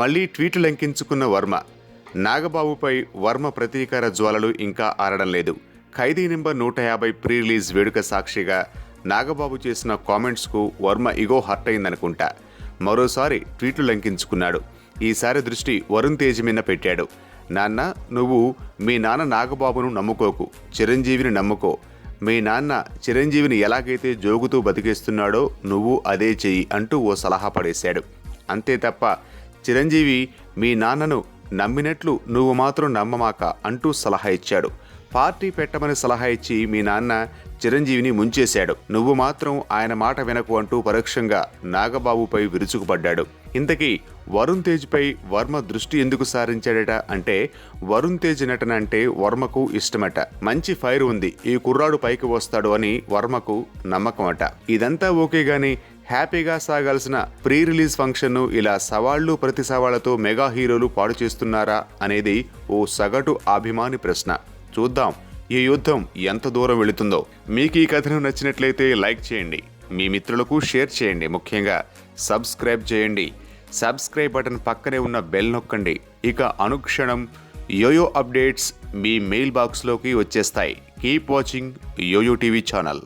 మళ్ళీ ట్వీట్లు లంకించుకున్న వర్మ. నాగబాబుపై వర్మ ప్రతీకార జ్వాలలు ఇంకా ఆరడం లేదు. ఖైదీ నెంబర్ నూట యాభై ప్రీ రిలీజ్ వేడుక సాక్షిగా నాగబాబు చేసిన కామెంట్స్కు వర్మ ఇగో హర్ట్ అయిందనుకుంటా మరోసారి ట్వీట్లు లంకించుకున్నాడు. ఈసారి దృష్టి వరుణ్ తేజ్ మీద పెట్టాడు. నాన్న నువ్వు మీ నాన్న నాగబాబును నమ్ముకోకు చిరంజీవిని నమ్ముకో. మీ నాన్న చిరంజీవిని ఎలాగైతే జోగుతూ బతికేస్తున్నాడో నువ్వు అదే చెయ్యి అంటూ ఓ సలహా పడేశాడు. అంతే తప్ప చిరంజీవి మీ నాన్నను నమ్మినట్లు నువ్వు మాత్రం నమ్మమాక అంటూ సలహా ఇచ్చాడు. పార్టీ పెట్టమని సలహా ఇచ్చి మీ నాన్న చిరంజీవిని ముంచేశాడు. నువ్వు మాత్రం ఆయన మాట వినకు అంటూ పరోక్షంగా నాగబాబుపై విరుచుకుపడ్డాడు. ఇంతకీ వరుణ్ తేజ్పై వర్మ దృష్టి ఎందుకు సారించాడట అంటే వరుణ్ తేజ్ నటన అంటే వర్మకు ఇష్టమట. మంచి ఫైర్ ఉంది. ఈ కుర్రాడు పైకి వస్తాడు అని వర్మకు నమ్మకం అట ఇదంతా ఓకే గాని హ్యాపీగా సాగాల్సిన ప్రీ రిలీజ్ ఫంక్షన్ను ఇలా సవాళ్ళు ప్రతి సవాళ్ళతో మెగా హీరోలు పాడు చేస్తున్నారా అనేది ఓ సగటు అభిమాని ప్రశ్న. చూద్దాం ఈ యుద్ధం ఎంత దూరం వెళుతుందో. మీకు ఈ కథను నచ్చినట్లయితే లైక్ చేయండి. మీ మిత్రులకు షేర్ చేయండి ముఖ్యంగా. సబ్స్క్రైబ్ చేయండి. సబ్స్క్రైబ్ బటన్ పక్కనే ఉన్న బెల్ నొక్కండి. ఇక అనుక్షణం యోయో అప్డేట్స్ మీ మెయిల్ బాక్స్లోకి వచ్చేస్తాయి. Keep watching Yoyo TV channel.